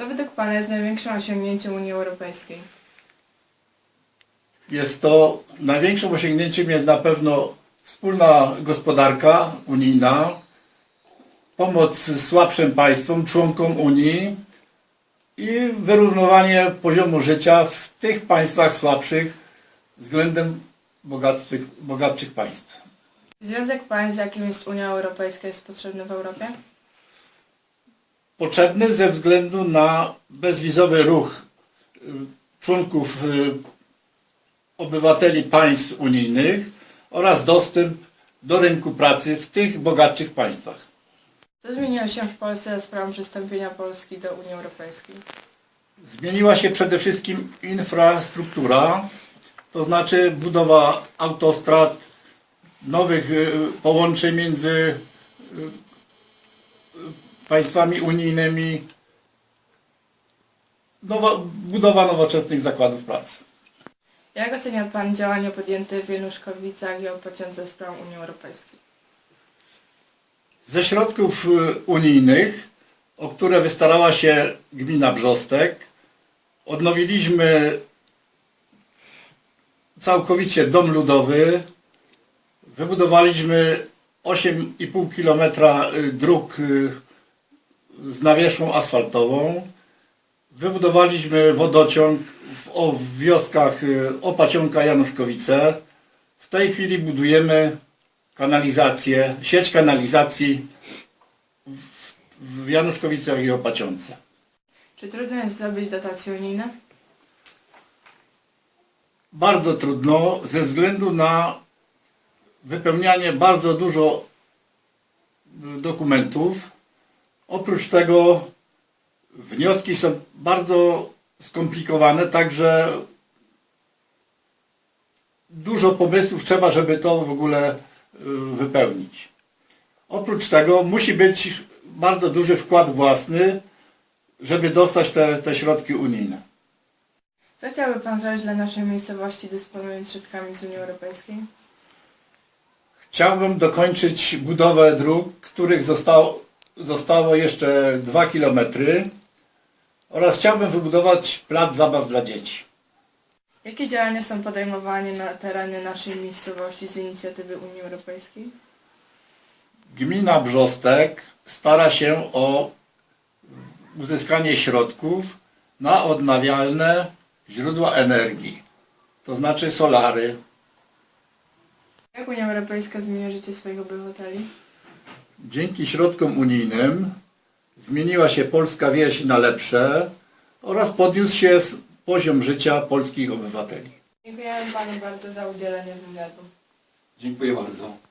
Co według Pana jest największym osiągnięciem Unii Europejskiej? Jest to największym osiągnięciem jest na pewno wspólna gospodarka unijna, pomoc słabszym państwom, członkom Unii i wyrównywanie poziomu życia w tych państwach słabszych względem bogatszych, bogatszych państw. Związek państw, jakim jest Unia Europejska, jest potrzebny w Europie? Potrzebny ze względu na bezwizowy ruch y, członków y, obywateli państw unijnych oraz dostęp do rynku pracy w tych bogatszych państwach. Co zmieniło się w Polsce z sprawą przystąpienia Polski do Unii Europejskiej? Zmieniła się przede wszystkim infrastruktura, to znaczy budowa autostrad, nowych y, połączeń między państwami unijnymi, nowa, budowa nowoczesnych zakładów pracy. Jak ocenia Pan działania podjęte w Wieluszkowicach i Opociądze sprawą Unii Europejskiej? Ze środków y, unijnych, o które wystarała się gmina Brzostek, odnowiliśmy całkowicie dom ludowy, wybudowaliśmy 8,5 km dróg y, z nawierzchnią asfaltową, wybudowaliśmy wodociąg w, o, w wioskach y, Opacionka Januszkowice. W tej chwili budujemy kanalizację, sieć kanalizacji w, w Januszkowicach i Opacionce. Czy trudno jest zdobyć dotacje unijne? Bardzo trudno ze względu na wypełnianie bardzo dużo y, dokumentów. Oprócz tego wnioski są bardzo skomplikowane, także dużo pomysłów trzeba, żeby to w ogóle y, wypełnić. Oprócz tego musi być bardzo duży wkład własny, żeby dostać te, te środki unijne. Co chciałby Pan zrobić dla naszej miejscowości, dysponując środkami z Unii Europejskiej? Chciałbym dokończyć budowę dróg, których zostało, zostało jeszcze 2 km oraz chciałbym wybudować plac zabaw dla dzieci. Jakie działania są podejmowane na terenie naszej miejscowości z inicjatywy Unii Europejskiej? Gmina Brzostek stara się o uzyskanie środków na odnawialne źródła energii, to znaczy solary. Jak Unia Europejska zmienia życie swoich obywateli? Dzięki środkom unijnym zmieniła się polska wieś na lepsze oraz podniósł się poziom życia polskich obywateli. Dziękujemy Panu bardzo za udzielenie wywiadu. Dziękuję bardzo.